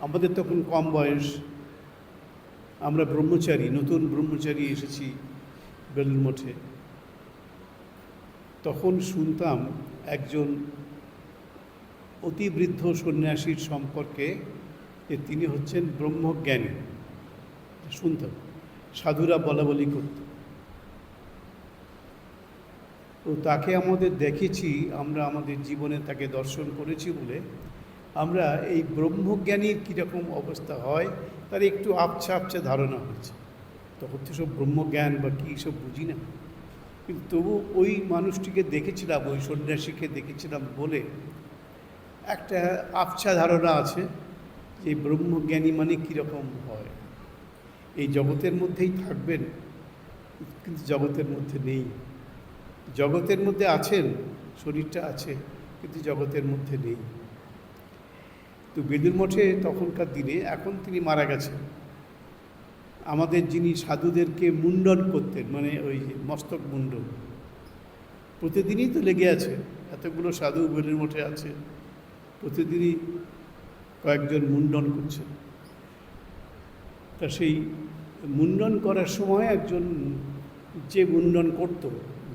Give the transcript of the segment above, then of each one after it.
আমাদের তখন কম বয়স। আমরা ব্রহ্মচারী, নতুন ব্রহ্মচারী এসেছি বেলুর মঠে। তখন শুনতাম একজন অতিবৃদ্ধ সন্ন্যাসীর সম্পর্কে যে তিনি হচ্ছেন ব্রহ্মজ্ঞানী। শুনতাম, সাধুরা বলা বলি করত। তো তাকে আমাদের দেখেছি, আমরা আমাদের জীবনে তাকে দর্শন করেছি বলে আমরা এই ব্রহ্মজ্ঞানীর কীরকম অবস্থা হয়, তার একটু আবছা আবছা ধারণা হয়েছে। তখন তো সব ব্রহ্মজ্ঞান বা কী সব বুঝি না। কিন্তু তবু ওই মানুষটিকে দেখেছিলাম, ওই সন্ন্যাসীকে দেখেছিলাম বলে একটা আবছা ধারণা আছে যে ব্রহ্মজ্ঞানী মানে কীরকম হয়। এই জগতের মধ্যেই থাকবেন, কিন্তু জগতের মধ্যে নেই। জগতের মধ্যে আছেন, শরীরটা আছে, কিন্তু জগতের মধ্যে নেই। তো বেদুর মঠে তখনকার দিনে এখন তিনি মারা গেছেন। আমাদের যিনি সাধুদেরকে মুন্ডন করতেন মানে ওই মস্তক মুন্ডন প্রতিদিনই তো লেগে আছে, এতগুলো সাধু বেলুর মঠে আছে, প্রতিদিনই কয়েকজন মুন্ডন করছে তা সেই মুন্ডন করার সময় একজন যে মুন্ডন করত,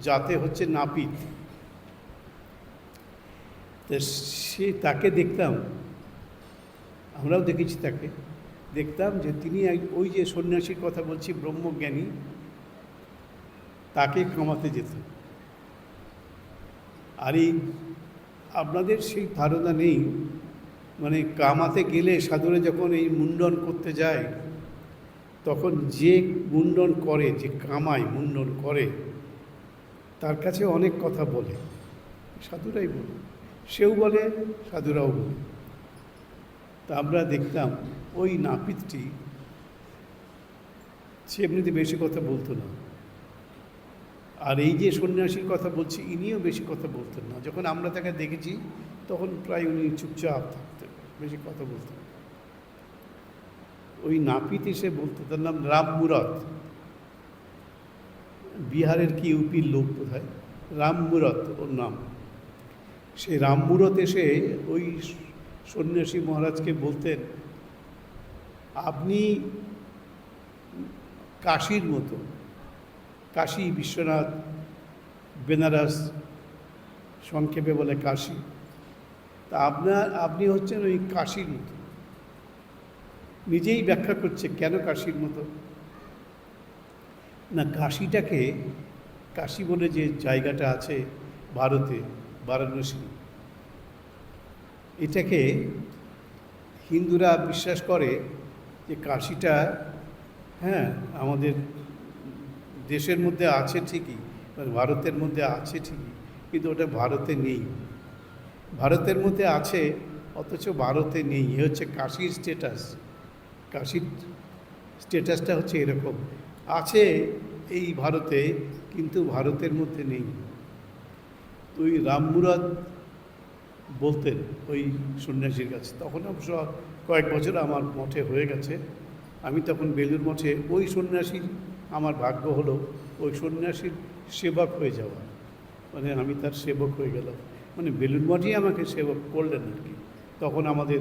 যাতে হচ্ছে নাপিত, তা সে তাকে দেখতাম আমরাও দেখেছি তাকে। দেখতাম যে তিনি ওই যে সন্ন্যাসীর কথা বলছি, ব্রহ্মজ্ঞানী, তাকে কামাতে যেত। আর এই আপনাদের সেই ধারণা নেই মানে কামাতে গেলে সাধুরা যখন এই মুন্ডন করতে যায়, তখন যে মুন্ডন করে, যে কামায়, মুন্ডন করে, তার কাছে অনেক কথা বলে। সাধুরাই বলে। সেও বলে, সাধুরাও বলে। তা আমরা দেখতাম ওই নাপিতটি সে এমনিতে বেশি কথা বলতো না। আর এই যে সন্ন্যাসীর কথা বলছি, ইনিও বেশি কথা বলতেন না। যখন আমরা তাকে দেখেছি, তখন প্রায় উনি চুপচাপ থাকতেন, বেশি কথা বলতেন ওই নাপিত এসে বলতো, তার নাম রামমুরত বিহারের কি ইউপির লোক বোধহয়? রামমুরত ওর নাম। সেই রামমুরত এসে ওই সন্ন্যাসী মহারাজকে বলতেন, আপনি কাশীর মতো, কাশী বিশ্বনাথ বেনারস সংক্ষেপে বলে কাশী, তা আপনার, আপনি হচ্ছেন ওই কাশীর মতো। নিজেই ব্যাখ্যা করছে, কেন কাশীর মতো? না, কাশীটাকে, কাশী বলে যে জায়গাটা আছে ভারতে, বারাণসী এটাকে হিন্দুরা বিশ্বাস করে যে কাশিটা হ্যাঁ আমাদের দেশের মধ্যে আছে ঠিকই ভারতের মধ্যে আছে ঠিকই, কিন্তু ওটা ভারতে নেই। ভারতের মধ্যে আছে, অথচ ভারতে নেই। এ হচ্ছে কাশির স্টেটাস কাশির স্টেটাসটা হচ্ছে এরকম। আছে এই ভারতে, কিন্তু ভারতের মধ্যে নেই। তো ওই রামমুরাদ বলতেন ওই সন্ন্যাসীর কাছে। তখন অবশ্য কয়েক বছর আমার মঠে হয়ে গেছে। আমি তখন বেলুর মঠে ওই সন্ন্যাসীর আমার ভাগ্য হলো ওই সন্ন্যাসীর সেবক হয়ে যাওয়া। মানে আমি তার সেবক হয়ে গেলাম। মানে বেলুর মঠেই আমাকে সেবক করলেন আর কি। তখন আমাদের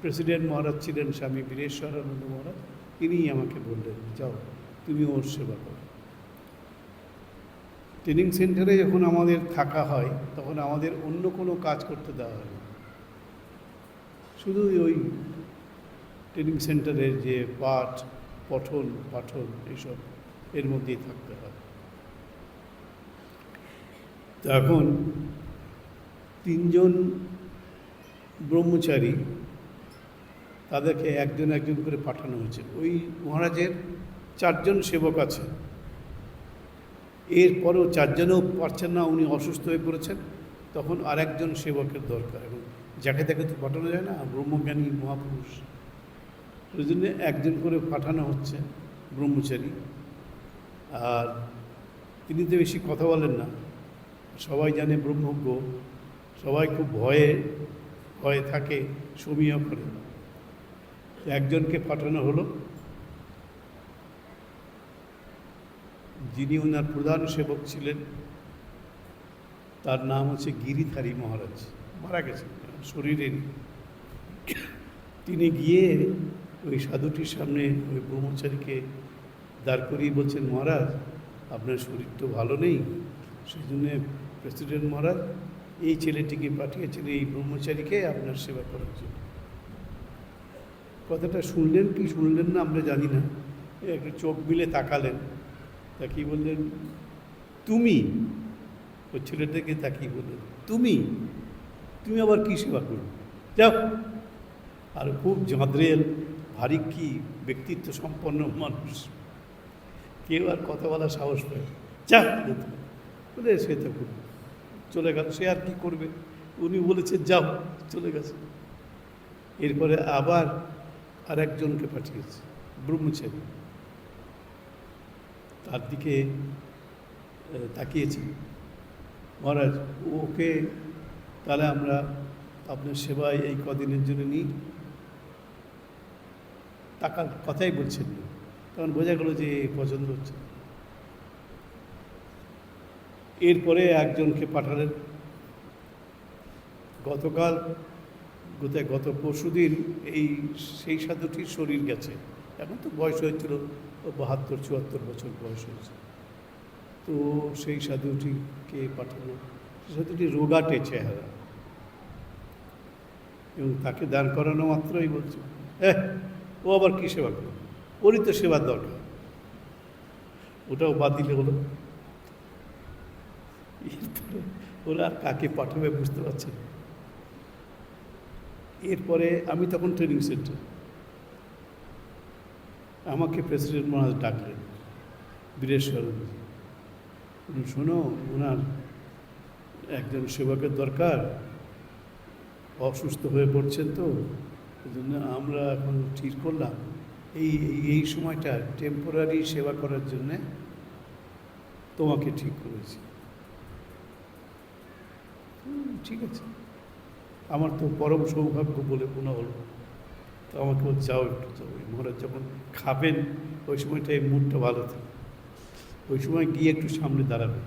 প্রেসিডেন্ট মহারাজ ছিলেন স্বামী বীরেশ্বরানন্দ মহারাজ, তিনিই আমাকে বললেন, যাও তুমি ওর সেবা করো। ট্রেনিং সেন্টারে যখন আমাদের থাকা হয়, তখন আমাদের অন্য কোনো কাজ করতে দেওয়া হয় শুধু ওই ট্রেনিং সেন্টারের যে পাঠ, পঠন, পাঠন এইসব এর মধ্যেই থাকতে হয়। তো এখন তিনজন ব্রহ্মচারী তাদেরকে একজন একজন করে পাঠানো হয়েছে। ওই মহারাজের চারজন সেবক আছে। এরপরেও চারজনেও পারছেন না, উনি অসুস্থ হয়ে পড়েছেন। তখন আরেকজন সেবকের দরকার এবং যাকে তাকে তো পাঠানো যায় না, ব্রহ্মজ্ঞানী মহাপুরুষ। ওই জন্য একজন করে পাঠানো হচ্ছে ব্রহ্মচারী। আর তিনি তো বেশি কথা বলেন না। সবাই জানে ব্রহ্মজ্ঞ, সবাই খুব ভয়ে ভয়ে থাকে সমীহ করে। একজনকে পাঠানো হলো। যিনি ওনার প্রধান সেবক ছিলেন, তার নাম হচ্ছে গিরিধারী মহারাজ। মারা গেছেন, শরীরে তিনি গিয়ে ওই সাধুটির সামনে ওই ব্রহ্মচারীকে দাঁড় করিয়ে বলছেন, মহারাজ, আপনার শরীর তো ভালো নেই সেই জন্যে প্রেসিডেন্ট মহারাজ, এই ছেলেটিকে পাঠিয়েছেন এই ব্রহ্মচারীকে আপনার সেবা করার জন্য। কথাটা শুনলেন কি শুনলেন না আমরা জানি না, একটু চোখ মিলে তাকালেন। তাকিয়ে বললেন? তুমি? ওই ছেলেটাকে তাকিয়ে বললেন? তুমি? তুমি আবার কী সেবা করবে? যাও। আর খুব জাঁদরেল ভারী কি ব্যক্তিত্ব সম্পন্ন মানুষ। কেউ আর কথা বলার সাহস পায় যা, বলে সে তো খুব চলে গেল। সে আর কি করবে? উনি বলেছে, যাও, চলে গেছে। এরপরে আবার আর একজনকে পাঠিয়েছে, ব্রহ্মচারী। তার দিকে আহ, তাকিয়েছি মহারাজ ওকে তাহলে আমরা আপনার সেবায় এই কদিনের জন্য নিই টাকার কথাই বলছেন তখন বোঝা গেল যে পছন্দ হচ্ছে এরপরে একজনকে পাঠালেন। গতকাল গোটায় গত পরশুদিন এই সেই সাধুটির শরীর গেছে। এখন তো বয়স হয়েছিল বাহাত্তর, চুয়াত্তর বছর বয়স হয়েছে। তো সেই সাধুটিকে পাঠানো, সেই সাধুটি রোগাটে চেহারা। এবং তাকে দান করানো মাত্রই বলছে হ্যাঁ ও আবার কী সেবা করবে? ওরই তো সেবার দরকার। ওটাও বাতিল হলো। এরপরে ওরা আর কাকে পাঠাবে বুঝতে পারছে এরপরে আমি তখন ট্রেনিং সেন্টার আমাকে প্রেসিডেন্ট মহারাজ ডাকলেন। বীরেশ্বর শোনো, ওনার একজন সেবকের দরকার। অসুস্থ হয়ে পড়ছেন তো জন্য আমরা এখন ঠিক করলাম। এই, এই- এই সময়টা টেম্পোরারি সেবা করার জন্যে তোমাকে ঠিক করেছি। ঠিক আছে। আমার তো পরম সৌভাগ্য বলে মনে হলো। তো আমাকে বল যাও একটু, যাও। এই মহারাজ যখন খাবেন, ওই সময়টা এই মুডটা ভালো থাকে। ওই সময় গিয়ে একটু সামনে দাঁড়াবে।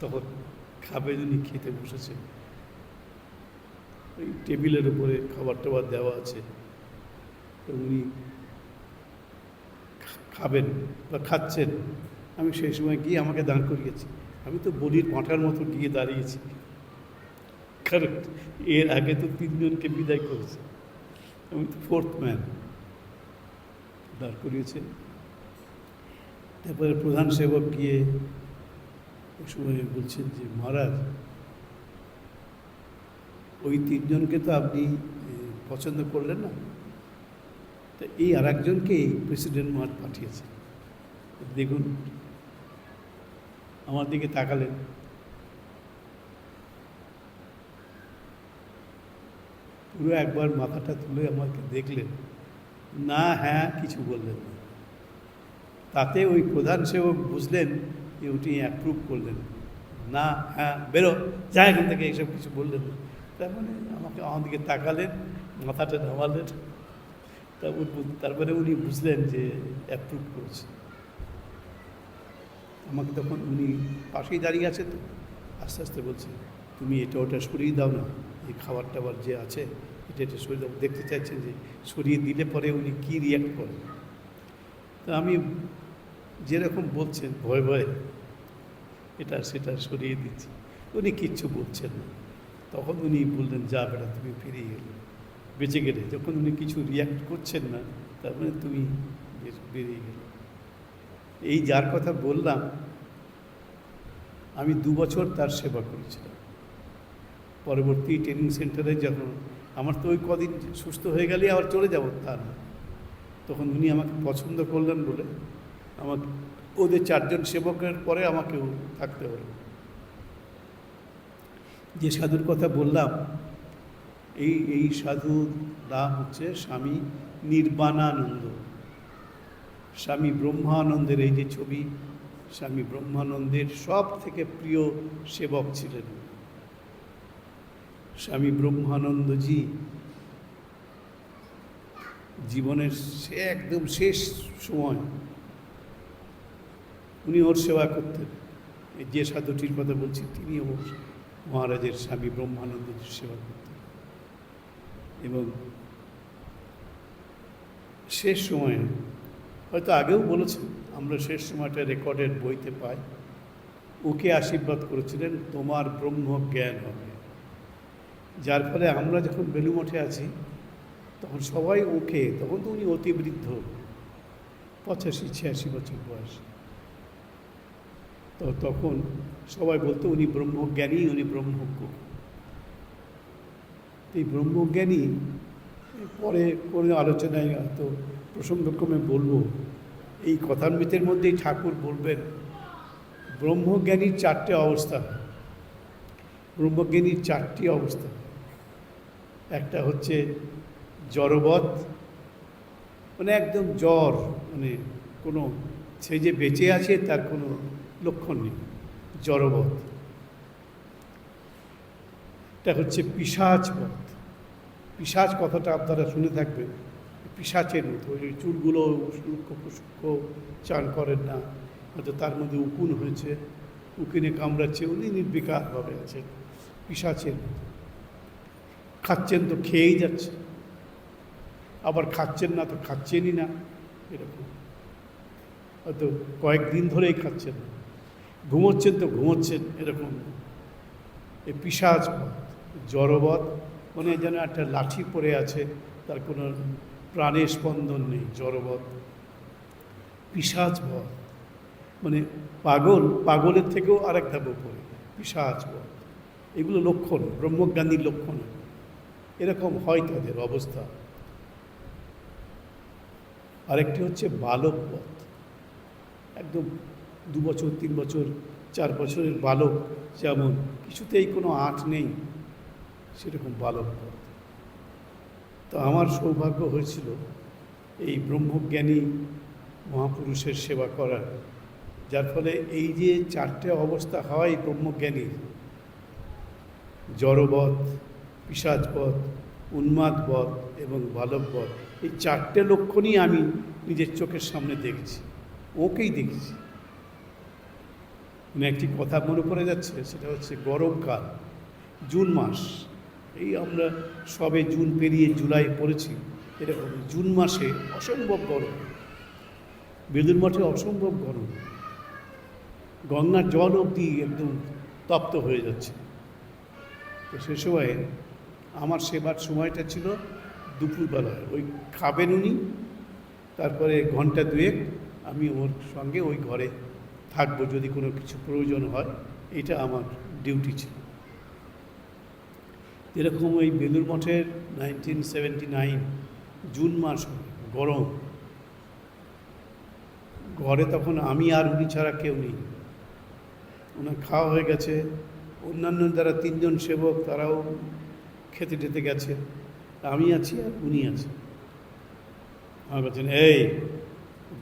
তখন খাবেন উনি, খেতে বসেছে। ওই টেবিলের উপরে খাবার টাবার দেওয়া আছে। তো উনি খাবেন বা খাচ্ছেন। আমি সেই সময় গিয়ে আমাকে দাঁড় করিয়েছি। আমি তো বলির পাঁঠার মতো গিয়ে দাঁড়িয়েছি। কারণ এর আগে তো তিনজনকে বিদায় করেছে। আমি তো ফোর্থ ম্যান দাঁড় করিয়েছে। তারপরে প্রধান সেবক গিয়ে ওই সময় বলছেন যে, মহারাজ, ওই তিনজনকে তো আপনি পছন্দ করলেন না। তো এই আর একজনকে প্রেসিডেন্ট মহারাজ পাঠিয়েছে দেখুন, আমার দিকে তাকালেন। পুরো একবার মাথাটা তুলে আমাকে দেখলেন। না হ্যাঁ কিছু বললেন না। তাতে ওই প্রধান সেবক বুঝলেন যে উনি অ্যাপ্রুভ করলেন। না হ্যাঁ বেরো, যা এখান থেকে এইসব কিছু বললেন না। তার মানে আমাকে আমার দিকে তাকালেন, মাথাটা নামালেন। তারপর তারপরে উনি বুঝলেন যে অ্যাপ্রুভ করেছে। আমাকে তখন উনি পাশেই দাঁড়িয়ে আছে তো, আস্তে আস্তে বলছে, তুমি এটা ওটা সরিয়ে দাও না, এই খাবার টাবার যে আছে এটা সরিয়ে দেখতে চাইছেন যে সরিয়ে দিলে পরে উনি কী রিয়াক্ট করেন? তা আমি যেরকম বলছেন, ভয় ভয়ে এটা সেটা সরিয়ে দিচ্ছি। উনি কিচ্ছু বলছেন না। তখন উনি বললেন, যা বেটা, তুমি ফিরে গেলে বেঁচে গেলে। যখন উনি কিছু রিয়াক্ট করছেন না, তার মানে তুমি বেরিয়ে গেলে। এই যার কথা বললাম, আমি দু বছর তার সেবা করেছিলাম। পরবর্তী ট্রেনিং সেন্টারে যখন আমার তো ওই কদিন সুস্থ হয়ে গেলে আবার চলে যাব, তা না। তখন উনি আমাকে পছন্দ করলেন বলে আমাকে, ওদের চারজন সেবকের পরে আমাকেও থাকতে হলো। যে সাধুর কথা বললাম, এই এই সাধুর নাম হচ্ছে স্বামী নির্বাণানন্দ। স্বামী ব্রহ্মানন্দের এই যে ছবি, স্বামী ব্রহ্মানন্দের সব থেকে প্রিয় সেবক ছিলেন স্বামী ব্রহ্মানন্দজি, জীবনের সে একদম শেষ সময়, উনি ওর সেবা করতেন। যে সাধুটির কথা বলছি, তিনি ওর মহারাজের স্বামী ব্রহ্মানন্দজির সেবা করতেন। এবং শেষ সময়ে, হয়তো আগেও বলেছেন, আমরা শেষ সময়টা রেকর্ডের বইতে পাই, ওকে আশীর্বাদ করেছিলেন, তোমার ব্রহ্ম জ্ঞান হবে। যার ফলে আমরা যখন বেলু মঠে আছি, তখন সবাই ওকে, তখন তো উনি অতি বৃদ্ধ, পঁচাশি, ছিয়াশি বছর বয়স। তো তখন সবাই বলতো উনি ব্রহ্মজ্ঞানী, উনি ব্রহ্মজ্ঞ। এই ব্রহ্মজ্ঞানী, পরে কোনো আলোচনায় হয়তো প্রসঙ্গক্রমে বলব, এই কথান্বিতের মধ্যেই ঠাকুর বলবেন, ব্রহ্মজ্ঞানীর চারটে অবস্থা। ব্রহ্মজ্ঞানীর চারটি অবস্থা। একটা হচ্ছে জড়বৎ মানে একদম জ্বর মানে কোনো সে যে বেঁচে আছে তার কোনো লক্ষণ নেই, জড়বৎ। এটা হচ্ছে পিসাচবধ পিসাচ কথাটা আপনারা শুনে থাকবেন পিসাচের মতো, ওই চুলগুলো সূক্ষ্ম সূক্ষ্ম চান করেন না, হয়তো তার মধ্যে উকুন হয়েছে, উকিনে কামড়াচ্ছে, উনি নির্বিকারভাবে আছেন পিসাচের মতো। খাচ্ছেন তো খেয়েই যাচ্ছে। আবার খাচ্ছেন না তো খাচ্ছেনই না, এরকম। হয়তো কয়েকদিন ধরেই খাচ্ছেন। ঘুমোচ্ছেন তো ঘুমোচ্ছেন, এরকম। এই পিসাজ জড়বধ মানে যেন একটা লাঠি পড়ে আছে, তার কোনো প্রাণের স্পন্দন নেই জড়বধ পিসাজ বধ মানে পাগল, পাগলের থেকেও আরেক ধাপ উপরে পিসাজ বধ এগুলো লক্ষণ, ব্রহ্মজ্ঞানীর লক্ষণ। এরকম হয় তাদের অবস্থা। আরেকটি হচ্ছে বালক পথ একদম দু বছর, তিন বছর, চার বছরের বালক যেমন কিছুতেই কোনো আঁট নেই, সেরকম বালক পথ তো আমার সৌভাগ্য হয়েছিল এই ব্রহ্মজ্ঞানী মহাপুরুষের সেবা করার। যার ফলে এই যে চারটে অবস্থা হয় ব্রহ্মজ্ঞানীর, জড়বধ পিসাজবধ উন্মাদবধ এবং বালকবধ এই চারটে লক্ষণই আমি নিজের চোখের সামনে দেখছি, ওকেই দেখছি। মানে একটি কথা মনে পড়ে যাচ্ছে, সেটা হচ্ছে গরমকাল জুন মাস, এই আমরা সবে জুন পেরিয়ে জুলাই পড়েছি এরকম জুন মাসে অসম্ভব গরম বেদুর মঠে অসম্ভব গরম, গঙ্গার জল অবধি একদম তপ্ত হয়ে যাচ্ছে। তো সে সময় আমার সেবার সময়টা ছিল দুপুরবেলায় ওই খাবেন উনি, তারপরে ঘণ্টা দুয়েক আমি ওর সঙ্গে ওই ঘরে থাকব যদি কোনো কিছু প্রয়োজন হয়, এটা আমার ডিউটি ছিল। এরকম ওই বেলুর মঠের নাইনটিন সেভেন্টি নাইন জুন মাস গরম, ঘরে তখন আমি আর উনি ছাড়া কেউ নেই। ওনার খাওয়া হয়ে গেছে। অন্যান্য যারা তিনজন সেবক তারাও খেতে টেতে গেছে। আমি আছি আর উনি আছে আমার বলছেন, এই,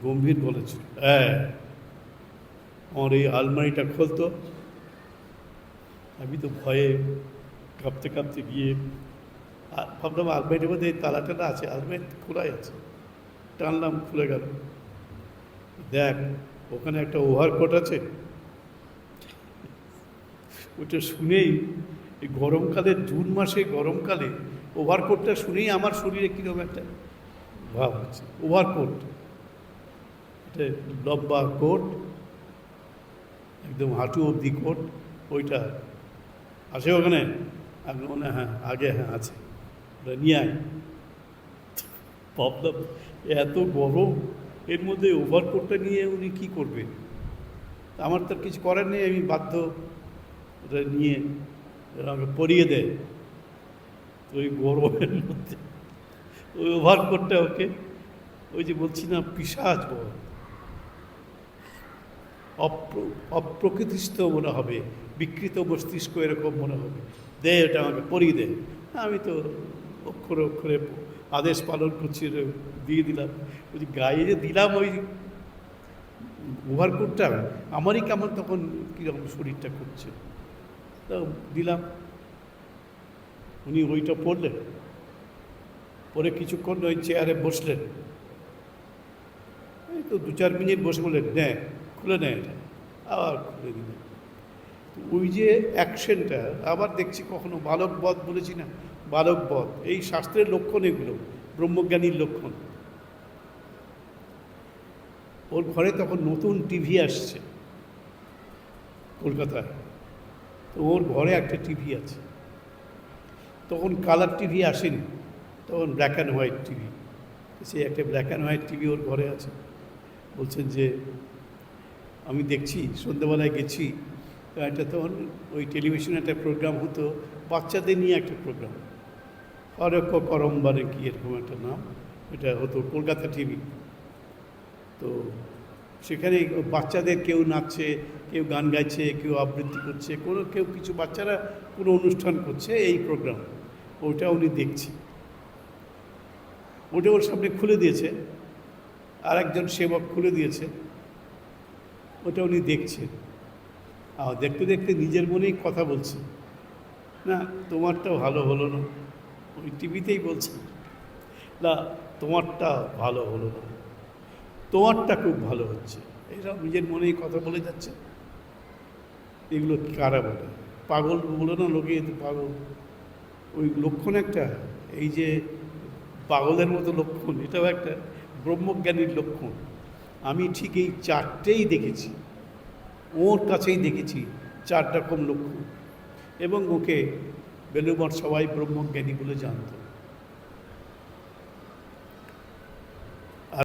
গম্ভীর বলেছিল হ্যাঁ আমার এই আলমারিটা খুলতো। আমি তো ভয়ে কাঁপতে কাঁপতে গিয়ে ভাবলাম আলমারিটার মধ্যে এই তালা টালা আছে আলমারি খোলাই আছে। টানলাম, খুলে গেল। দেখ, ওখানে একটা ওভারকোট আছে। ওটা শুনেই এই গরমকালে জুন মাসে গরমকালে ওভারকোটটা শুনেই আমার শরীরে কীরকম একটা ভাব হচ্ছে। ওভারকোট। এটা লম্বা কোট একদম হাঁটু অবধি কোট ওইটা আছে ওখানে? আমি মনে হয়, হ্যাঁ আগে হ্যাঁ আছে। ওটা নিয়ে আয়। ভাবলাম এত গরম এর মধ্যে ওভারকোটটা নিয়ে উনি কী করবেন? আমার তো কিছু করার নেই আমি বাধ্য। ওটা নিয়ে আমাকে পরিয়ে দেয় ওই গরমের মধ্যে। ওই ওভার ওভারকোটটা ওকে। ওই যে বলছি না পিসাজ অপ্রকৃতিস্থ মনে হবে। বিকৃত মস্তিষ্ক এরকম মনে হবে। দে এটা আমাকে পরিয়ে দে। আমি তো অক্ষরে অক্ষরে আদেশ পালন করছি দিয়ে দিলাম। ওই গায়ে যে দিলাম ওই ওভার ওভারকোটটা আমারই কেমন তখন কীরকম শরীরটা করছে। দিলাম। উনি ওইটা পড়লেন। পরে কিছুক্ষণ ওই চেয়ারে বসলেন। এই তো দু চার মিনিট বসে বললেন, নে, খুলে নেয় এটা। আবার খুলে দিলেন। ওই যে অ্যাকশনটা, আবার দেখছি কখনো বালক বধ বলেছি না? বালক বধ, এই শাস্ত্রের লক্ষণ এগুলো, ব্রহ্মজ্ঞানীর লক্ষণ। ওর ঘরে তখন নতুন টিভি আসছে কলকাতায়। তো ওর ঘরে একটা টিভি আছে। তখন কালার টিভি আসেনি, তখন ব্ল্যাক অ্যান্ড হোয়াইট টিভি। সে একটা ব্ল্যাক অ্যান্ড হোয়াইট টিভি ওর ঘরে আছে। বলছেন যে, আমি দেখছি, সন্ধ্যেবেলায় গেছি। একটা তখন ওই টেলিভিশনে একটা প্রোগ্রাম হতো, বাচ্চাদের নিয়ে একটা প্রোগ্রাম অরক্ষ করম্বারে কি এরকম একটা নাম? এটা হতো কলকাতা টিভি। তো সেখানে বাচ্চাদের কেউ নাচছে, কেউ গান গাইছে, কেউ আবৃত্তি করছে, কোনো কেউ কিছু, বাচ্চারা কোনো অনুষ্ঠান করছে এই প্রোগ্রাম ওটা উনি দেখছি। ওটা ওর সামনে খুলে দিয়েছে। আর একজন সেবক খুলে দিয়েছে। ওটা উনি দেখছেন আর দেখতে দেখতে নিজের মনেই কথা বলছে। না তোমারটা ভালো হলো না। ওই টিভিতেই বলছে। না, তোমারটা ভালো হলো না। তোমারটা খুব ভালো হচ্ছে। এইসব নিজের মনেই কথা বলে যাচ্ছে। এগুলো কারা বলে? পাগল বলো না লোকে পাগল। ওই লক্ষণ একটা, এই যে পাগলের মতো লক্ষণ, এটাও একটা ব্রহ্মজ্ঞানীর লক্ষণ। আমি ঠিক এই চারটেই দেখেছি। ওর কাছেই দেখেছি চার রকম লক্ষণ। এবং ওকে বেলুমঠ সবাই ব্রহ্মজ্ঞানী বলে জানতো।